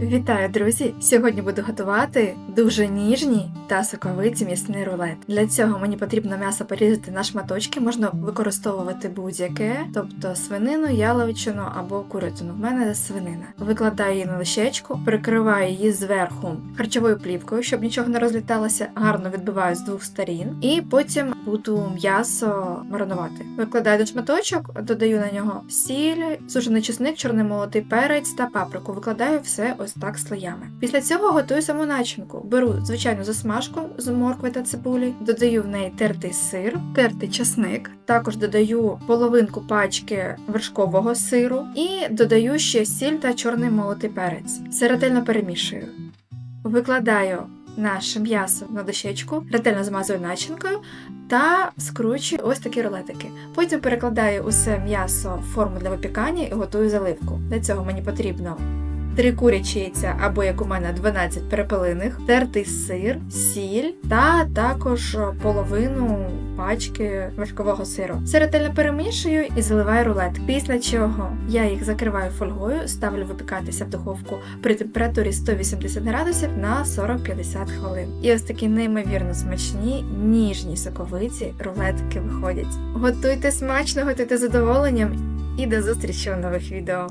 Вітаю, друзі! Сьогодні буду готувати дуже ніжні та соковиті м'ясний рулет. Для цього мені потрібно м'ясо порізати на шматочки, можна використовувати будь-яке, тобто свинину, яловичину або курятину. В мене свинина. Викладаю її на лищечку, прикриваю її зверху харчовою плівкою, щоб нічого не розліталося. Гарно відбиваю з двох сторін, і потім буду м'ясо маринувати. Викладаю до шматочок, додаю на нього сіль, сушений чесник, чорний молотий перець та паприку. Викладаю все ось так слоями. Після цього готую саму начинку. Беру звичайну засмажку з моркви та цибулі, додаю в неї тертий сир, тертий часник, також додаю половинку пачки вершкового сиру і додаю ще сіль та чорний молотий перець. Все ретельно перемішую. Викладаю наше м'ясо на дощечку, ретельно змазую начинкою та скручую ось такі рулетики. Потім перекладаю усе м'ясо в форму для випікання і готую заливку. Для цього мені потрібно 3 курячі яйця або як у мене 12 перепелиних, тертий сир, сіль та також половину пачки вершкового сиру. Все ретельно перемішую і заливаю рулет. Після чого я їх закриваю фольгою, ставлю випікатися в духовку при температурі 180 градусів на 40-50 хвилин. І ось такі неймовірно смачні, ніжні соковиті рулетики виходять. Готуйте смачно, готуйте задоволенням і до зустрічі у нових відео.